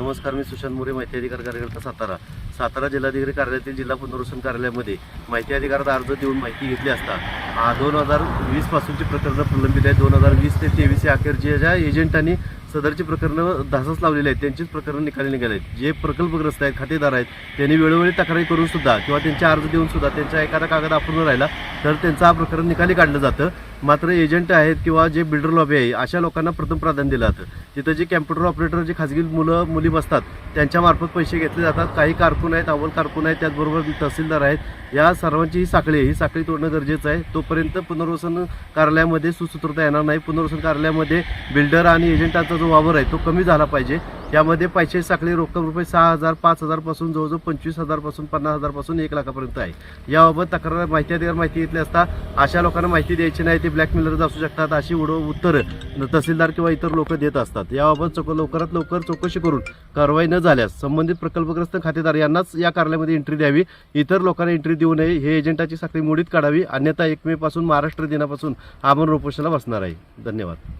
नमस्कार मी सुशांत मोरे माहिती अधिकार कार्यकर्ता सातारा. सातारा जिल्हाधिकारी कार्यालयातील जिल्हा पुनर्वसन कार्यालयामध्ये माहिती अधिकारात अर्ज देऊन माहिती घेतली असता दोन हजार वीसपासूनची प्रकरणं प्रलंबित आहेत. दोन हजार वीस ते तेवीस या अखेरचे ज्या एजंटांनी सदरची प्रकरणं धासच लावलेली आहेत त्यांचीच प्रकरणं निकाली निघाले आहेत. जे प्रकल्पग्रस्त आहेत खातेदार आहेत त्यांनी वेळोवेळी तक्रारी करून सुद्धा किंवा त्यांचे अर्ज देऊन सुद्धा त्यांचा एखादा कागद अपूर्ण राहिला तर त्यांचं हा प्रकरण निकाली काढलं जातं. मात्र एजंट आहेत किंवा जे बिल्डर लॉबी आहे अशा लोकांना प्रथम प्राधान्य दिलं जातं. तिथं जे कॅम्प्युटर ऑपरेटर जे खाजगी मुलं मुली बसतात त्यांच्यामार्फत पैसे घेतले जातात. काही कारकून आहेत अव्वल कारकून आहेत त्याचबरोबर तहसीलदार आहेत या सर्वांची ही साखळी आहे. ही साखळी तोडणं गरजेचं आहे. तोपर्यंत पुनर्वसन कार्यालयामध्ये सुसूत्रता येणार नाही. पुनर्वसन कार्यालयामध्ये बिल्डर आणि एजंटांचा जो वावर आहे तो कमी झाला पाहिजे. यामध्ये पैसे साखळी रोकड रुपये सहा हजार पाच हजारपासून जवळजवळ पंचवीस हजारपासून पन्नास हजारपासून एक लाखापर्यंत आहे. याबाबत तक्रार माहिती अधिकार माहिती घेतली असता अशा लोकांना माहिती द्यायची नाही ते ब्लॅकमेलर्स असू शकतात अशी उडव उत्तरं तहसीलदार किंवा इतर लोक देत असतात. याबाबत चौक लवकरात लवकर चौकशी करून कारवाई न झाल्यास संबंधित प्रकल्पग्रस्त खातेदार यांनाच या कार्यालयामध्ये एंट्री द्यावी. इतर लोकांना एंट्री देऊ नये हे एजंटाची साखळी मोडीत काढावी. अन्यथा एक मे पासून महाराष्ट्र दिनापासून आमरण उपोषणाला बसणार आहे. धन्यवाद.